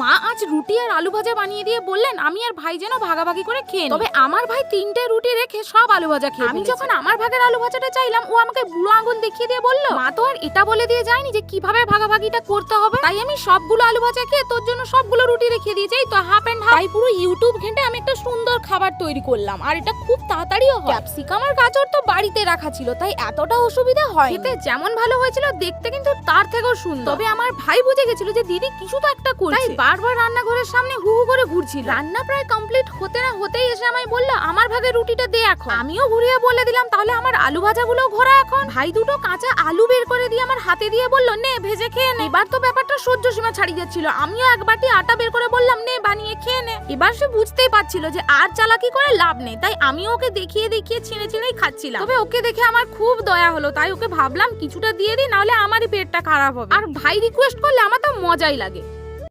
মা আজ রুটি আর আলু ভাজা বানিয়ে দিয়ে বললেন আমি আর ভাই যেন ভাগাভাগি করে খেয়ে। তবে আমার ভাই তিনটে রুটি রেখে সব আলু ভাজা খেয়ে আমি যখন আমার ভাগের আলু ভাজাটা চাইলাম ও আমাকে বুড়ো আঙুল দেখিয়ে দিয়ে বলল মা তো আর এটা বলে দিয়ে যায়নি যে কীভাবে ভাগাভাগিটা করতে হবে? তাই আমি সবগুলো আলু ভাজা খেয়ে তোর জন্য সবগুলো রুটি রেখে দিয়েছি তো হাফ এন্ড হাফ। তাই পুরো ইউটিউব ঘেঁটে আমি একটা সুন্দর খাবার তৈরি করলাম আর এটা খুব তাড়াতাড়িও হয়। ক্যাপসিকাম আর গাজর তো বাড়িতে রাখা ছিল তাই এতটা অসুবিধা হয় খেতে যেমন ভালো হয়েছিল দেখতে কিন্তু তার থেকেও সুন্দর। তবে আমার ভাই বুঝে গেছিল যে দিদি কিছু তো একটা করছে। তাই বারবার রান্নাঘরের সামনে হু হু করে ঘুরছিল। রান্না প্রায় কমপ্লিট হতে না হতেই এসে আমায় বলল আমার ভাগে রুটিটা দে এখন। আমিও ঘুরিয়ে বলে দিলাম তাহলে আমার আলু ভাজাগুলো ঘোরা এখন। ভাই দুটো কাঁচা আলু বের করে দিয়ে আমার হাতে দিয়ে বলল নে ভেজে খেয়ে নে। এবার তো ব্যাপারটা সহ্য সীমা ছাড়িয়ে যাচ্ছিল। আমিও এক বাটি আটা বের করে বললাম নে বানিয়ে খেয়ে নে। এবার সে বুঝতেই পারছিল যে আর চালাকি করে লাভ নেই তাই আমিও ওকে দেখিয়ে দেখিয়ে ছিঁড়ে ছিঁড়েই খাচ্ছিলাম। তবে ওকে দেখে আমার খুব দয়া হলো তাই ওকে ভাবলাম কিছুটা দিয়ে দিই নাহলে আমারই পেটটা খারাপ হবে। আর ভাই রিকোয়েস্ট করলে আমার তো মজাই লাগে।